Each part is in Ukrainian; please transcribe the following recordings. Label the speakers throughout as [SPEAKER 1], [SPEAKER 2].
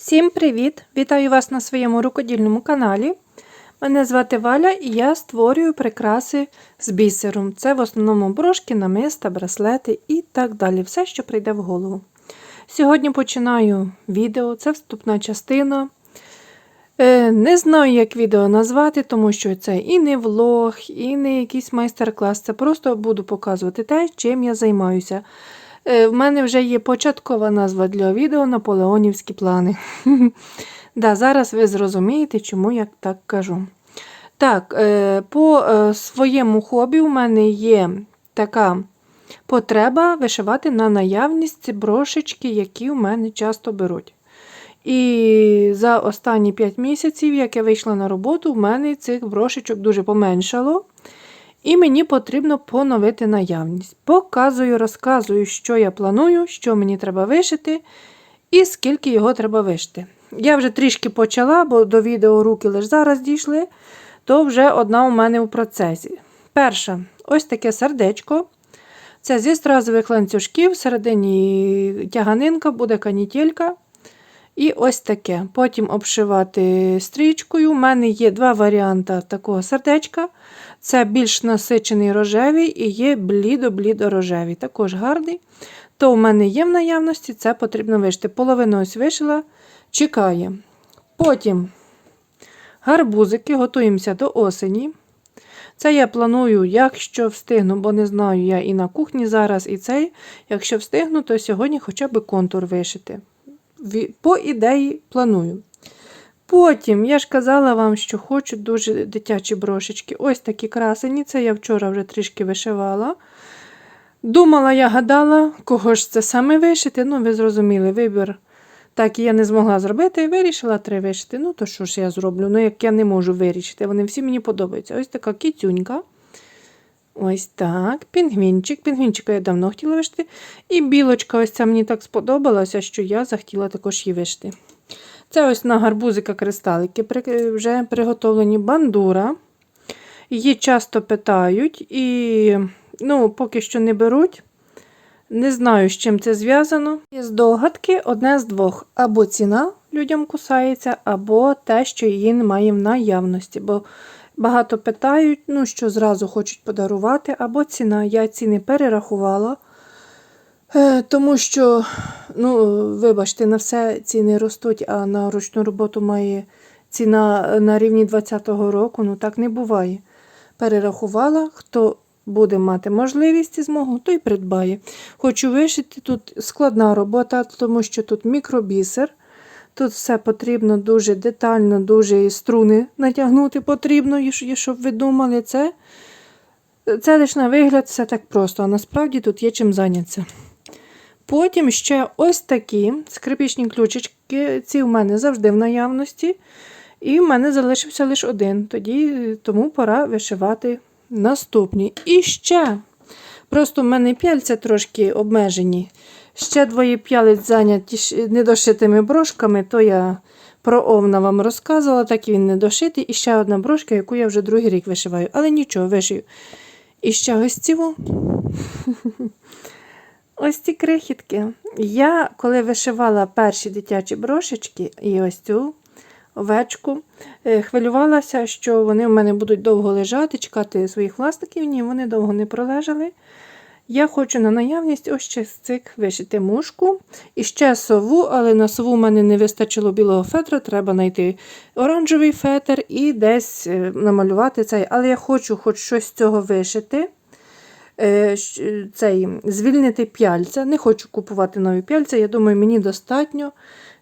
[SPEAKER 1] Всім привіт! Вітаю вас на своєму рукодільному каналі. Мене звати Валя і я створюю прикраси з бісером. Це в основному брошки, намиста, браслети і так далі. Все, що прийде в голову. Сьогодні починаю відео, це вступна частина. Е, Не знаю, як відео назвати, тому що це і не влог, і не якийсь майстер-клас. Це просто буду показувати те, чим я займаюся. Е, В мене вже є початкова назва для відео Наполеонівські плани. да, Зараз ви зрозумієте, чому я так кажу. Так, е, по е, своєму хобі у мене є така потреба вишивати на наявність брошечки, які у мене часто беруть. І за останні 5 місяців, як я вийшла на роботу, в мене цих брошечок дуже поменшало. І мені потрібно поновити наявність. Показую, розказую, що я планую, що мені треба вишити, і скільки його треба вишити. Я вже трішки почала, бо до відео руки лише зараз дійшли, то вже одна у мене у процесі. Перша ось таке сердечко. Це зі стразових ланцюжків, всередині тяганинка, буде канітелька. І ось таке. Потім обшивати стрічкою. У мене є два варіанти такого сердечка. Це більш насичений рожевий і є блідо-блідо-рожевий. Також гарний. То у мене є в наявності, це потрібно вишити. Половину ось вишила, чекає. Потім гарбузики, готуємося до осені. Це я планую, якщо встигну, бо не знаю, я і на кухні зараз, і цей. Якщо встигну, то сьогодні хоча б контур вишити. По ідеї планую. Потім, я ж казала вам, що хочу дуже дитячі брошечки. Ось такі красені. Це я вчора вже трішки вишивала. Думала, я гадала, кого ж це саме вишити. Ну, ви зрозуміли, вибір. Так і я не змогла зробити, і вирішила три вишити. Ну, то що ж я зроблю? Ну, як я не можу вирішити, вони всі мені подобаються. Ось така кітюнька. Ось так. Пінгвінчик. Пінгвінчика я давно хотіла вишити. І білочка, ось ця мені так сподобалася, що я захотіла також її вишити. Це ось на гарбузика кристалики вже приготовлені бандура. Її часто питають, і ну, поки що не беруть. Не знаю, з чим це зв'язано. Є здогадки одне з двох. Або ціна людям кусається, або те, що її немає в наявності. Бо багато питають, ну, що зразу хочуть подарувати, або ціна. Я ціни перерахувала. Е, Тому що, ну, вибачте, на все ціни ростуть, а на ручну роботу має ціна на рівні 2020 року. Ну так не буває. Перерахувала, хто буде мати можливість і змогу, той придбає. Хочу вишити тут складна робота, тому що тут мікробісер. Тут все потрібно дуже детально, дуже струни натягнути потрібно, щоб ви думали, це, це лише на вигляд все так просто, а насправді тут є чим зайнятися. Потім ще ось такі скрипічні ключички. Ці в мене завжди в наявності. І в мене залишився лише один. Тоді тому пора вишивати наступні. І ще, просто в мене п'яльця трошки обмежені. Ще двоє п'ялиць зайняті недошитими брошками, то я про овна вам розказувала, так і він недошитий. І ще одна брошка, яку я вже другий рік вишиваю. Але нічого, вишию. І ще цього. Ось ці крихітки. Я, коли вишивала перші дитячі брошечки і ось цю овечку, хвилювалася, що вони в мене будуть довго лежати, чекати своїх власників. Ні, вони довго не пролежали. Я хочу на наявність ось цих вишити мушку. І ще сову, але на сову в мене не вистачило білого фетра, треба знайти оранжевий фетр і десь намалювати цей. Але я хочу хоч щось з цього вишити цей, звільнити п'яльця. Не хочу купувати нові п'яльця. Я думаю, мені достатньо.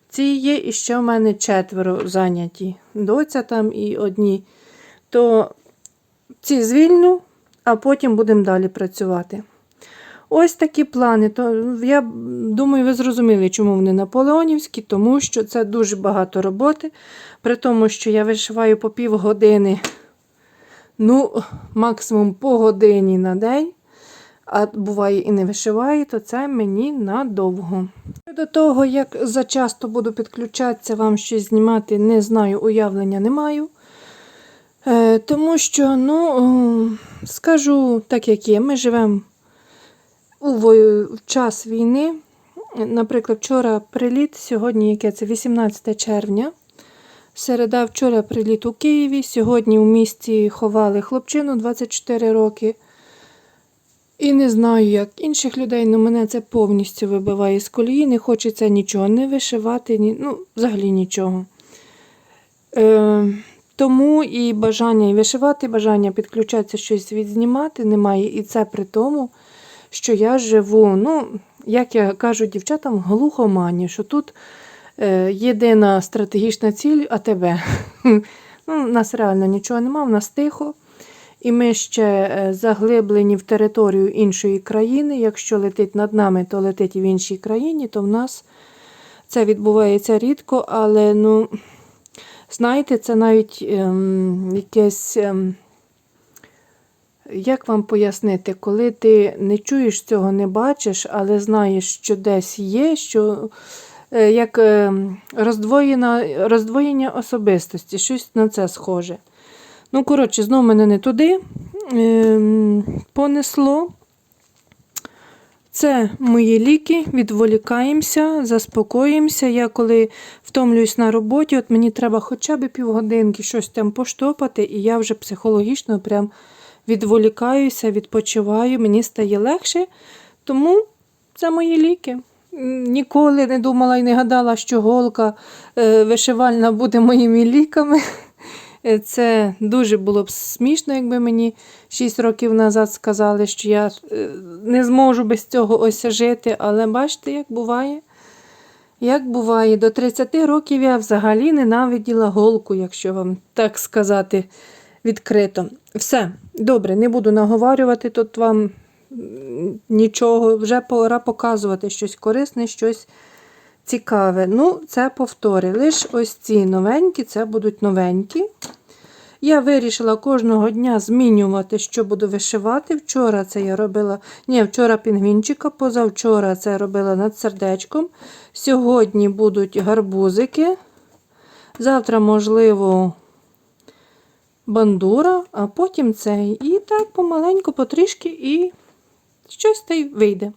[SPEAKER 1] Ці є і ще в мене четверо зайняті. Доця там і одні. То ці звільню, а потім будемо далі працювати. Ось такі плани. То Я думаю, ви зрозуміли, чому вони наполеонівські, тому що це дуже багато роботи. При тому, що я вишиваю по півгодини, ну, максимум по годині на день а буває і не вишиває, то це мені надовго. До того, як зачасто буду підключатися, вам щось знімати, не знаю, уявлення не маю. Е, Тому що, ну, скажу так, як є, ми живемо в час війни. Наприклад, вчора приліт, сьогодні яке це 18 червня. Середа вчора приліт у Києві. Сьогодні в місті ховали хлопчину 24 роки. І не знаю, як інших людей, але мене це повністю вибиває з колії. Не хочеться нічого не вишивати, ні, ну, взагалі нічого. Е, тому і бажання і вишивати, бажання підключатися щось відзнімати немає. І це при тому, що я живу, ну, як я кажу дівчатам, глухомані, що тут е, єдина стратегічна ціль АТБ. Ну, у нас реально нічого нема, в нас тихо. І ми ще е, заглиблені в територію іншої країни. Якщо летить над нами, то летить і в іншій країні, то в нас це відбувається рідко, але ну, знаєте, це навіть ем, якесь. Ем, як вам пояснити, коли ти не чуєш цього, не бачиш, але знаєш, що десь є, що е, як е, роздвоєна, роздвоєння особистості, щось на це схоже. Ну, коротше, знову мене не туди е, понесло. Це мої ліки, відволікаємося, заспокоїмося. Я коли втомлююсь на роботі, от мені треба хоча б півгодинки щось там поштопати, і я вже психологічно прям відволікаюся, відпочиваю, мені стає легше. Тому це мої ліки. Ніколи не думала і не гадала, що голка е, вишивальна буде моїми ліками. Е, Це дуже було б смішно, якби мені 6 років назад сказали, що я е, не зможу без цього ось жити. Але бачите, як буває. Як буває, до 30 років я взагалі ненавиділа голку, якщо вам так сказати відкрито. Все, добре, не буду наговарювати тут вам нічого. Вже пора показувати щось корисне, щось цікаве. Ну, це повтори. Лише ось ці новенькі, це будуть новенькі. Я вирішила кожного дня змінювати, що буду вишивати. Вчора це я робила. Ні, вчора пінгвінчика, позавчора це робила над сердечком. Сьогодні будуть гарбузики. Завтра, можливо, бандура, а потім цей. І так помаленьку, потрішки, і щось та й вийде.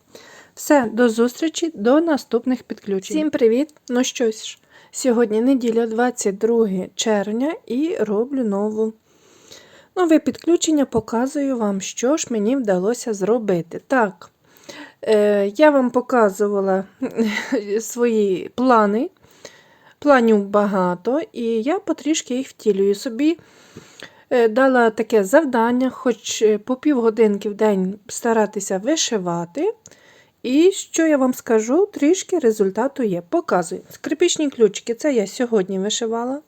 [SPEAKER 1] Все, до зустрічі, до наступних підключень. Всім привіт! Ну що ж, сьогодні неділя, 22 червня, і роблю нову. Нове підключення, показую вам, що ж мені вдалося зробити. Так, е, я вам показувала свої плани. Планів багато, і я потрішки їх втілюю собі. Е, Дала таке завдання, хоч е, по півгодинки в день старатися вишивати. І що я вам скажу, трішки результату є. Показую. Скрипічні ключики це я сьогодні вишивала.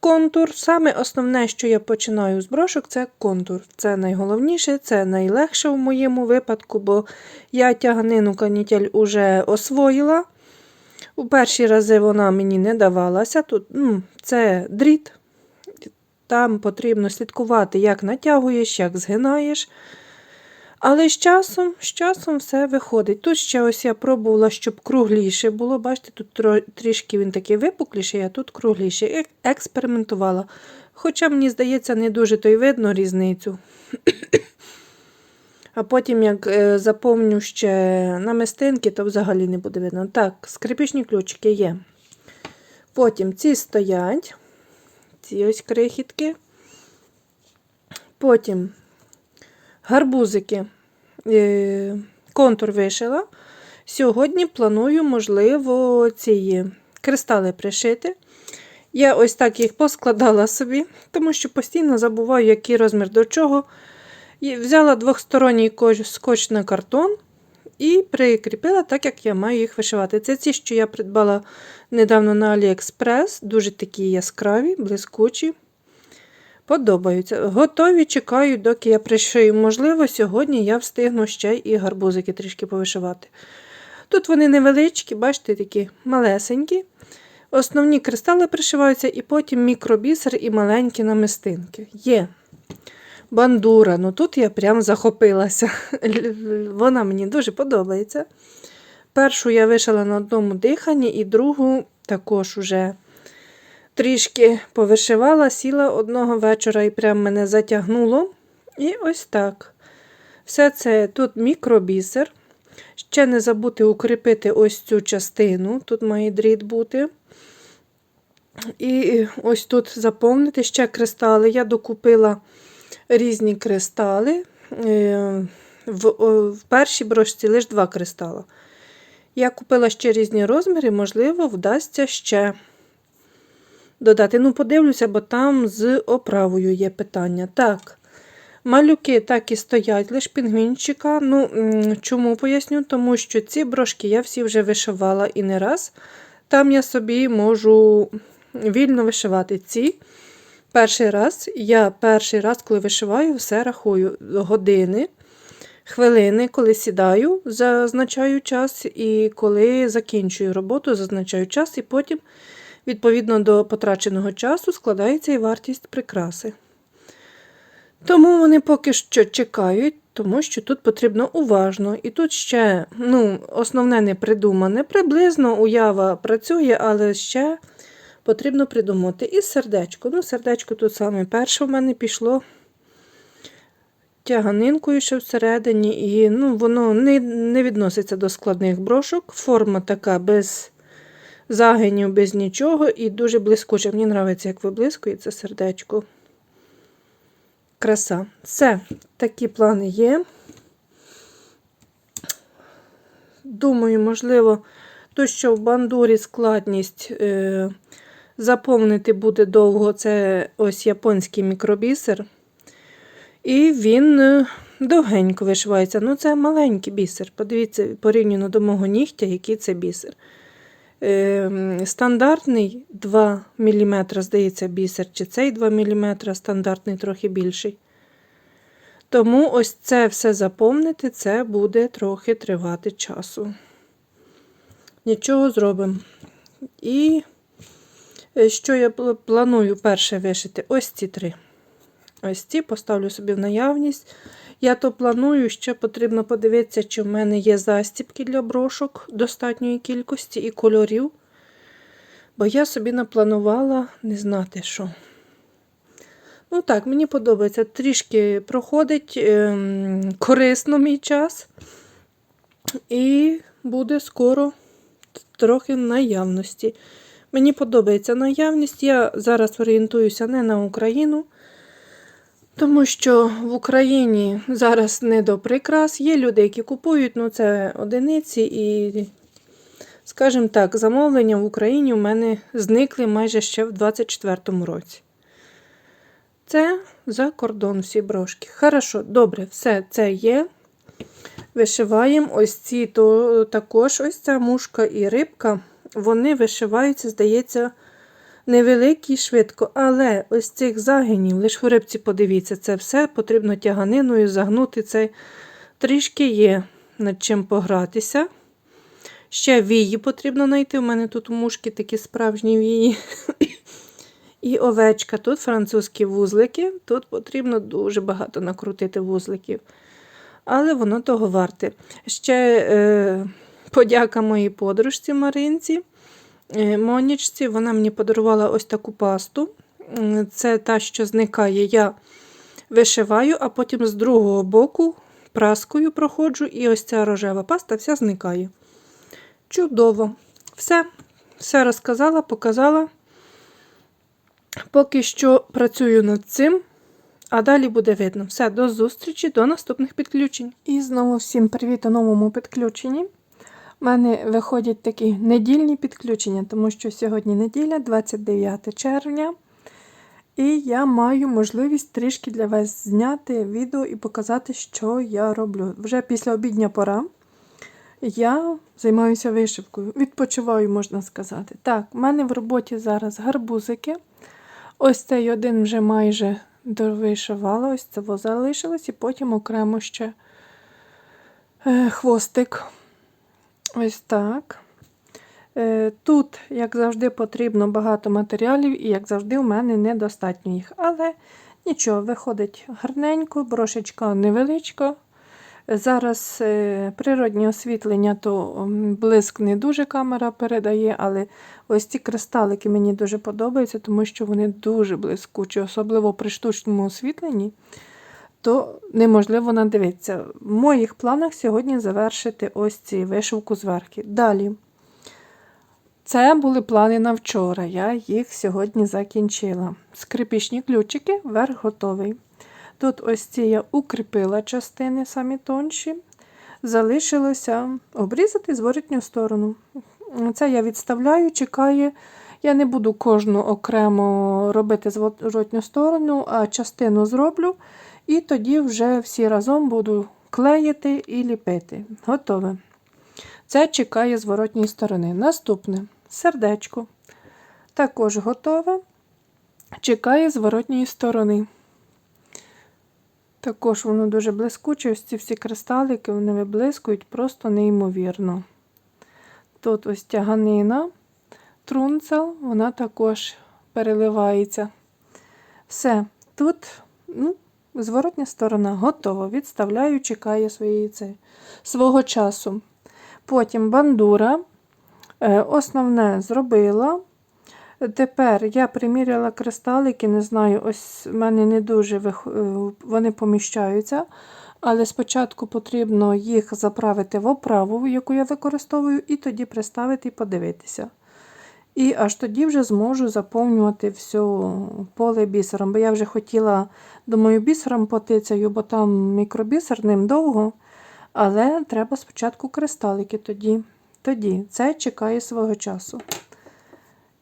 [SPEAKER 1] Контур. Саме основне, що я починаю з брошок, це контур. Це найголовніше, це найлегше в моєму випадку, бо я тяганину канітель уже освоїла. У перші рази вона мені не давалася. Тут це дріт. Там потрібно слідкувати, як натягуєш, як згинаєш. Але з часом, з часом все виходить. Тут ще ось я пробувала, щоб кругліше було. Бачите, тут трішки він такий випукліший, а тут кругліший. Е- Експериментувала. Хоча, мені здається, не дуже то й видно різницю. А потім, як е, заповню ще намистинки, то взагалі не буде видно. Так, скрипічні ключики є. Потім ці стоять, ці ось крихітки. Потім гарбузики. Е, Контур вишила. Сьогодні планую, можливо, ці кристали пришити. Я ось так їх поскладала собі, тому що постійно забуваю, який розмір до чого. Взяла двохсторонній скотч на картон і прикріпила так, як я маю їх вишивати. Це ці, що я придбала недавно на AliExpress, дуже такі яскраві, блискучі. Подобаються. Готові, чекаю, доки я пришию. Можливо, сьогодні я встигну ще і гарбузики трішки повишивати. Тут вони невеличкі, бачите, такі малесенькі. Основні кристали пришиваються, і потім мікробісер і маленькі намистинки. Є. Бандура. Ну тут я прям захопилася. Вона мені дуже подобається. Першу я вишила на одному диханні, і другу також уже трішки повишивала, сіла одного вечора і прям мене затягнуло. І ось так. Все це тут мікробісер. Ще не забути укріпити ось цю частину. Тут має дріт бути. І ось тут заповнити ще кристали. Я докупила різні кристали. Е, В, в першій брошці лише два кристала. Я купила ще різні розміри, можливо, вдасться ще додати. Ну, подивлюся, бо там з оправою є питання. Так, малюки так і стоять, лише пінгвінчика. Ну, чому поясню? Тому що ці брошки я всі вже вишивала і не раз. Там я собі можу вільно вишивати ці. Перший раз, я перший раз, коли вишиваю, все рахую години, хвилини, коли сідаю, зазначаю час, і коли закінчую роботу, зазначаю час, і потім, відповідно до потраченого часу, складається і вартість прикраси. Тому вони поки що чекають, тому що тут потрібно уважно. І тут ще ну, основне не придумане. Приблизно уява працює, але ще потрібно придумати. І сердечко. Ну, сердечко тут саме перше в мене пішло тяганинкою ще всередині, і ну, воно не, не відноситься до складних брошок. Форма така без загинів, без нічого, і дуже блискуча. Мені подобається, як виблискується сердечко. Краса. Все, такі плани є. Думаю, можливо, то, що в бандурі складність е, заповнити буде довго, це ось японський мікробісер. І він е, довгенько вишивається. Ну, це маленький бісер. Подивіться, порівняно до мого нігтя, який це бісер. Е, стандартний 2 мм, здається, бісер, чи цей 2 мм, стандартний трохи більший. Тому ось це все заповнити, це буде трохи тривати часу. Нічого зробимо. І що я планую перше вишити? Ось ці три. Ось ці поставлю собі в наявність. Я то планую, ще потрібно подивитися, чи в мене є застібки для брошок достатньої кількості і кольорів. Бо я собі напланувала не знати що. Ну так, мені подобається. Трішки проходить ем, корисно мій час. І буде скоро трохи наявності. Мені подобається наявність. Я зараз орієнтуюся не на Україну, тому що в Україні зараз не до прикрас. Є люди, які купують, ну це одиниці, і, скажімо так, замовлення в Україні у мене зникли майже ще в 24-му році. Це за кордон всі брошки. Хорошо, добре, все це є. Вишиваємо ось ці то також ось ця мушка і рибка. Вони вишиваються, здається, невеликі і швидко. Але ось цих загинів, лише в рибці подивіться, це все потрібно тяганиною загнути. Це трішки є над чим погратися. Ще вії потрібно знайти. У мене тут мушки такі справжні вії. І овечка. Тут французькі вузлики. Тут потрібно дуже багато накрутити вузликів. Але воно того варте. Ще е, подяка моїй подружці Маринці. Е, Монічці, вона мені подарувала ось таку пасту. Це та, що зникає. Я вишиваю, а потім з другого боку праскою проходжу, і ось ця рожева паста вся зникає. Чудово. Все, все розказала, показала. Поки що працюю над цим, а далі буде видно. Все, до зустрічі, до наступних підключень. І знову всім привіт у новому підключенні. У мене виходять такі недільні підключення, тому що сьогодні неділя, 29 червня. І я маю можливість трішки для вас зняти відео і показати, що я роблю. Вже після обідня пора я займаюся вишивкою. Відпочиваю, можна сказати. Так, в мене в роботі зараз гарбузики. Ось цей один вже майже довишивала, ось це залишилось, і потім окремо ще е, хвостик. Ось так. Е, Тут, як завжди, потрібно багато матеріалів, і, як завжди, у мене недостатньо їх. Але нічого, виходить гарненько, брошечка невеличка. Зараз е, природнє освітлення, то блиск не дуже камера передає, але ось ці кристалики мені дуже подобаються, тому що вони дуже блискучі, особливо при штучному освітленні, то неможливо надивитися. В моїх планах сьогодні завершити ось ці вишивку зверху. Далі. Це були плани на вчора. Я їх сьогодні закінчила. Скрипічні ключики, верх готовий. Тут ось ці я укріпила частини самі тонші. Залишилося обрізати зворотню сторону. Це я відставляю, чекаю. Я не буду кожну окремо робити зворотню сторону, а частину зроблю. І тоді вже всі разом буду клеїти і ліпити. Готове. Це чекає зворотньої сторони. Наступне сердечко. Також готове. Чекає зворотньої сторони. Також воно дуже блискуче, ось ці всі кристалики вони виблискують просто неймовірно. Тут ось тяганина, трунцел, вона також переливається. Все, тут ну, зворотня сторона готова. Відставляю, чекаю своєї, це, свого часу. Потім бандура. Е, Основне зробила. Тепер я приміряла кристалики, не знаю, ось в мене не дуже е, вони поміщаються. Але спочатку потрібно їх заправити в оправу, яку я використовую, і тоді приставити і подивитися. І аж тоді вже зможу заповнювати все поле бісером. Бо я вже хотіла, думаю, бісером потицяю, бо там мікробісер ним довго. Але треба спочатку кристалики тоді. Тоді це чекає свого часу.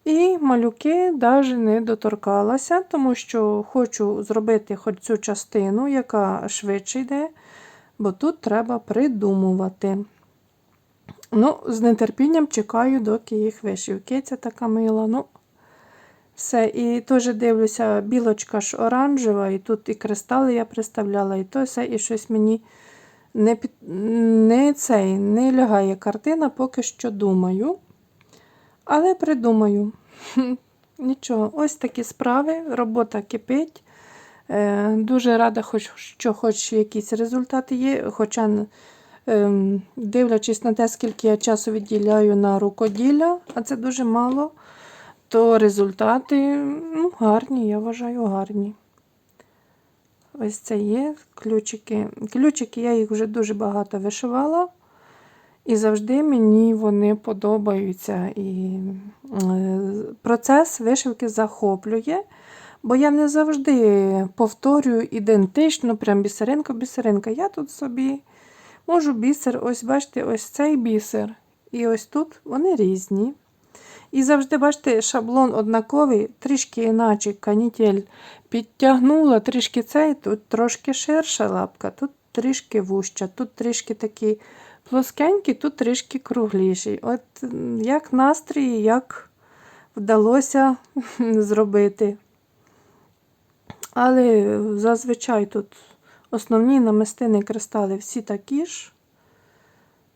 [SPEAKER 1] І малюки навіть не доторкалася, тому що хочу зробити хоч цю частину, яка швидше йде, бо тут треба придумувати. Ну, з нетерпінням чекаю, доки їх вишив. Киця така мила. Ну, все. І теж дивлюся, білочка ж оранжева, і тут і кристали я приставляла, і то все, і щось мені не, під... не, цей, не лягає картина, поки що думаю. Але придумаю. Нічого, ось такі справи, робота кипить. Е, Дуже рада, що хоч якісь результати є. Хоча, дивлячись на те, скільки я часу відділяю на рукоділля, а це дуже мало, то результати ну, гарні, я вважаю, гарні. Ось це є ключики. Ключики я їх вже дуже багато вишивала. І завжди мені вони подобаються. І е, процес вишивки захоплює, бо я не завжди повторюю ідентично, прям бісеринка-бісеринка. Я тут собі можу бісер, ось бачите, ось цей бісер. І ось тут вони різні. І завжди, бачите, шаблон однаковий, трішки іначе канітель підтягнула, трішки цей, тут трошки ширша лапка, тут трішки вуща, тут трішки такі плоскенький, тут трішки кругліший. От як настрій, як вдалося зробити. Але зазвичай тут основні намистини кристали всі такі ж.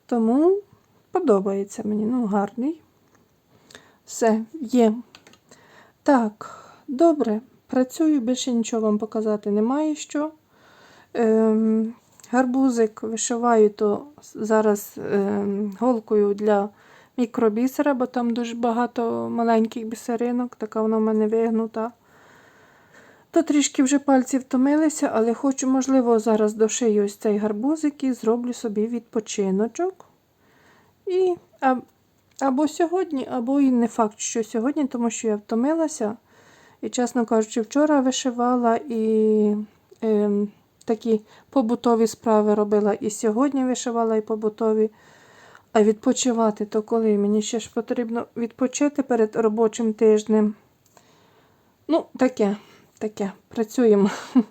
[SPEAKER 1] Тому подобається мені. Ну, гарний. Все, є. Так, добре. Працюю, більше нічого вам показати немає що. Ем, гарбузик вишиваю то зараз ем, голкою для мікробісера, бо там дуже багато маленьких бісеринок, така вона в мене вигнута. То трішки вже пальці втомилися, але хочу, можливо, зараз дошию ось цей гарбузик і зроблю собі відпочиночок. І або сьогодні, або і не факт, що сьогодні, тому що я втомилася. І, чесно кажучи, вчора вишивала і е, такі побутові справи робила. І сьогодні вишивала і побутові. А відпочивати то коли? Мені ще ж потрібно відпочити перед робочим тижнем. Ну, таке, таке, працюємо.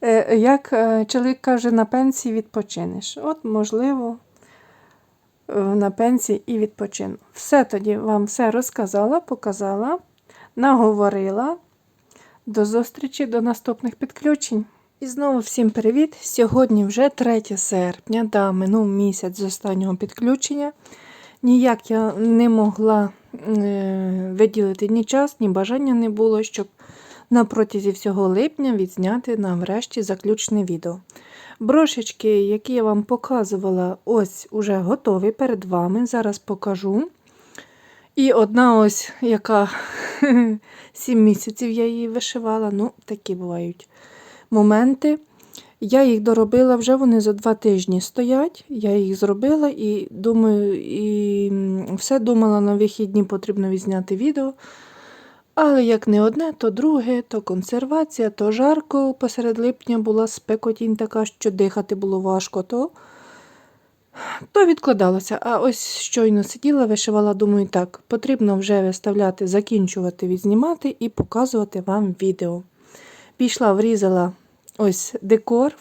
[SPEAKER 1] Е, Як е, чоловік каже, на пенсії відпочинеш. От, можливо, е, на пенсії і відпочину. Все тоді вам все розказала, показала, наговорила. До зустрічі, до наступних підключень. І знову всім привіт! Сьогодні вже 3 серпня, да, минув місяць з останнього підключення. Ніяк я не могла е, виділити ні час, ні бажання не було, щоб на протязі всього липня відзняти нам врешті заключне відео. Брошечки, які я вам показувала, ось уже готові перед вами. Зараз покажу. І одна ось, яка 7 місяців я її вишивала. Ну, такі бувають моменти. Я їх доробила, вже вони за два тижні стоять. Я їх зробила і думаю, і все думала на вихідні потрібно відзняти відео. Але як не одне, то друге, то консервація, то жарко посеред липня була спекотінь така, що дихати було важко, то, то відкладалося. А ось щойно сиділа, вишивала, думаю, так, потрібно вже виставляти, закінчувати, відзнімати і показувати вам відео. Пішла, врізала ось декор.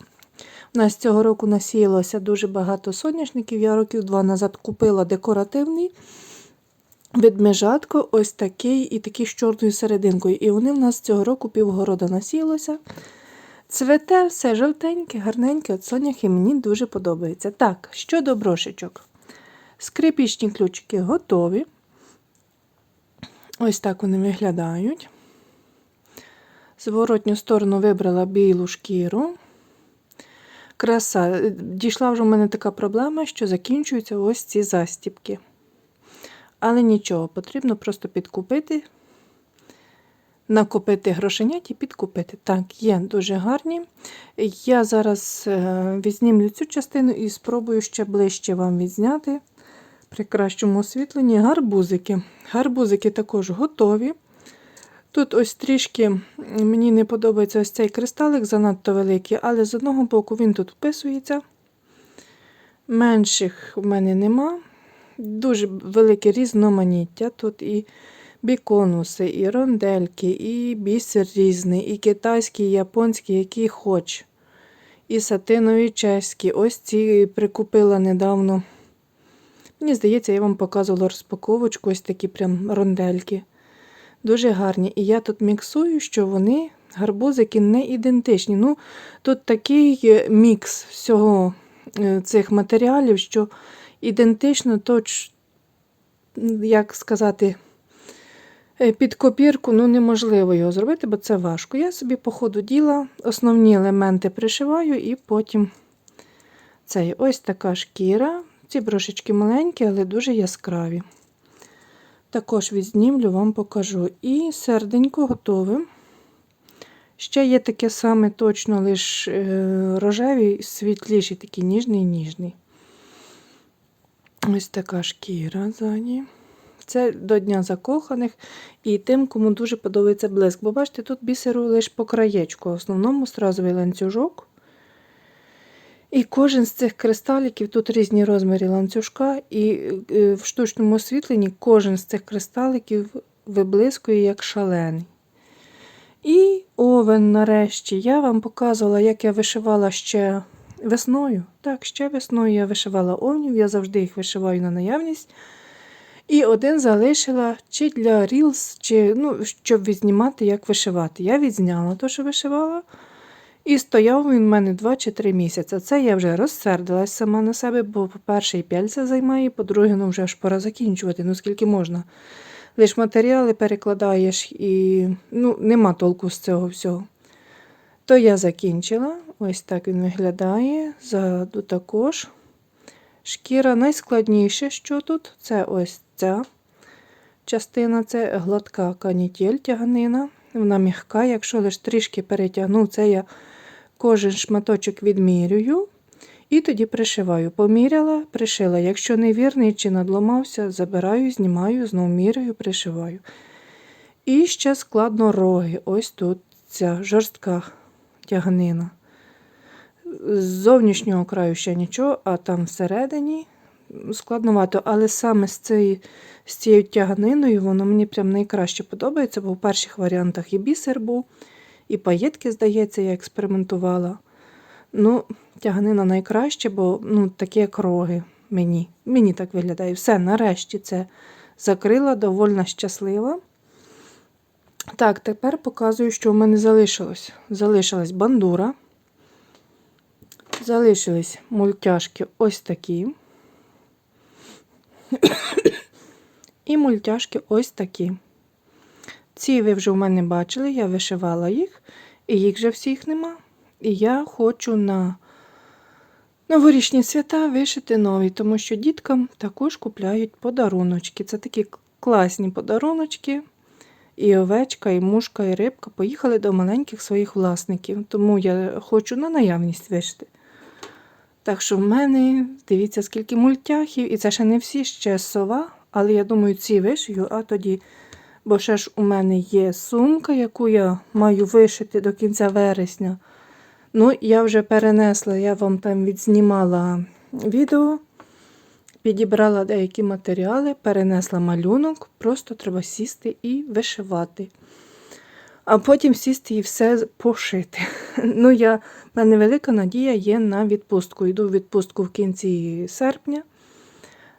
[SPEAKER 1] У нас цього року насіялося дуже багато соняшників. Я років два назад купила декоративний ведмежатко, ось такий і такий з чорною серединкою. І вони в нас цього року півгорода насіялося. Цвете все жовтеньке, гарненьке, от соняхи мені дуже подобається. Так, щодо брошечок. Скрипічні ключики готові. Ось так вони виглядають. Зворотню сторону вибрала білу шкіру. Краса. Дійшла вже в мене така проблема, що закінчуються ось ці застіпки. Але нічого, потрібно просто підкупити, накупити грошенят і підкупити. Так, є дуже гарні. Я зараз е, відзнімлю цю частину і спробую ще ближче вам відзняти при кращому освітленні гарбузики. Гарбузики також готові. Тут ось трішки мені не подобається ось цей кристалик, занадто великий, але з одного боку він тут вписується. Менших в мене нема. Дуже велике різноманіття. Тут і біконуси, і рондельки, і бісер різний, і китайський, і японський, який хоч. І сатинові чеські. Ось ці прикупила недавно. Мені здається, я вам показувала розпаковочку, ось такі прям рондельки. Дуже гарні. І я тут міксую, що вони, гарбузики, не ідентичні. Ну, Тут такий е, мікс всього е, цих матеріалів, що ідентично, точ, як сказати, е, під копірку ну, неможливо його зробити, бо це важко. Я собі, по ходу діла, основні елементи пришиваю і потім цей ось така шкіра. Ці брошечки маленькі, але дуже яскраві. Також відзнімлю, вам покажу. І серденько готове. Ще є таке саме точно лише рожевий, світліший, такий ніжний ніжний. Ось така шкіра ззаді. Це до Дня закоханих і тим, кому дуже подобається блиск. Бо бачите, тут бісеру лише по краєчку, в основному стразовий ланцюжок. І кожен з цих кристаліків, тут різні розміри ланцюжка, і е, в штучному освітленні кожен з цих кристаликів виблискує як шалений. І овен, нарешті, я вам показувала, як я вишивала ще весною. Так, ще весною я вишивала овнів, я завжди їх вишиваю на наявність. І один залишила чи для Reels, чи ну, щоб відзнімати, як вишивати. Я відзняла те, що вишивала. І стояв він в мене 2 чи 3 місяці. Це я вже розсердилась сама на себе, бо, по-перше, і пяльця займає, по-друге, ну вже ж пора закінчувати, ну скільки можна. Лиш матеріали перекладаєш і ну, нема толку з цього всього. То я закінчила. Ось так він виглядає. Ззаду також. Шкіра найскладніше, що тут, це ось ця частина, це гладка канітель тяганина. Вона м'яка, якщо лише трішки перетягну, це я кожен шматочок відмірюю і тоді пришиваю. Поміряла, пришила. Якщо невірний чи надломався, забираю, знімаю, знову міряю, пришиваю. І ще складно роги. Ось тут ця жорстка тяганина. З зовнішнього краю ще нічого, а там всередині складновато, але саме з цією, з цією тяганиною воно мені прям найкраще подобається, бо в перших варіантах і бісер був, і паєтки, здається, я експериментувала. Ну, тяганина найкраще, бо ну, такі як роги мені. Мені так виглядає. Все, нарешті це закрила, довольно щаслива. Так, тепер показую, що в мене залишилось. Залишилась бандура. Залишились мультяшки ось такі. І мультяшки ось такі. Ці ви вже в мене бачили, я вишивала їх, і їх вже всіх нема. І я хочу на новорічні свята вишити нові, тому що діткам також купляють подаруночки. Це такі класні подаруночки. і овечка, і мушка, і рибка поїхали до маленьких своїх власників. Тому я хочу на наявність вишити. Так що в мене, дивіться, скільки мультяхів, і це ще не всі, ще сова, але я думаю, ці вишию, а тоді. Бо ще ж у мене є сумка, яку я маю вишити до кінця вересня. Ну, я вже перенесла, я вам там відзнімала відео, підібрала деякі матеріали, перенесла малюнок, просто треба сісти і вишивати. А потім сісти і все пошити. Ну, я, в мене велика надія є на відпустку. Йду в відпустку в кінці серпня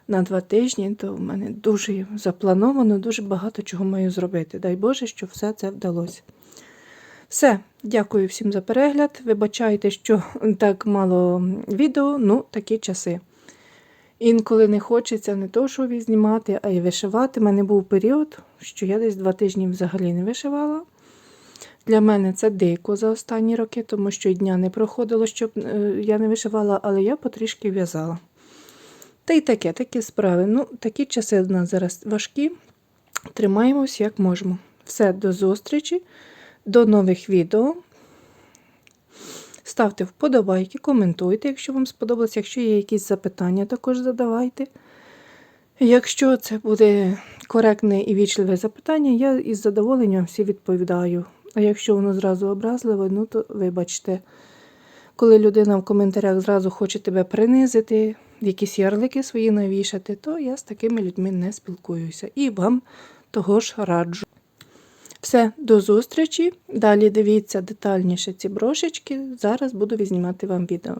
[SPEAKER 1] на два тижні, то в мене дуже заплановано, дуже багато чого маю зробити. Дай Боже, що все це вдалося. Все, дякую всім за перегляд. Вибачайте, що так мало відео, ну такі часи. Інколи не хочеться не то, що знімати, а й вишивати. У мене був період, що я десь два тижні взагалі не вишивала. Для мене це дико за останні роки, тому що й дня не проходило, щоб е, я не вишивала, але я потрішки в'язала. Та й таке, такі справи. Ну, такі часи в нас зараз важкі. Тримаємось як можемо. Все, до зустрічі, до нових відео. Ставте вподобайки, коментуйте, якщо вам сподобалось. Якщо є якісь запитання, також задавайте. Якщо це буде коректне і вічливе запитання, я із задоволенням всі відповідаю. А якщо воно зразу образливе, ну то вибачте. Коли людина в коментарях зразу хоче тебе принизити, якісь ярлики свої навішати, то я з такими людьми не спілкуюся. І вам того ж раджу. Все, до зустрічі. Далі дивіться детальніше ці брошечки. Зараз буду відзнімати вам відео.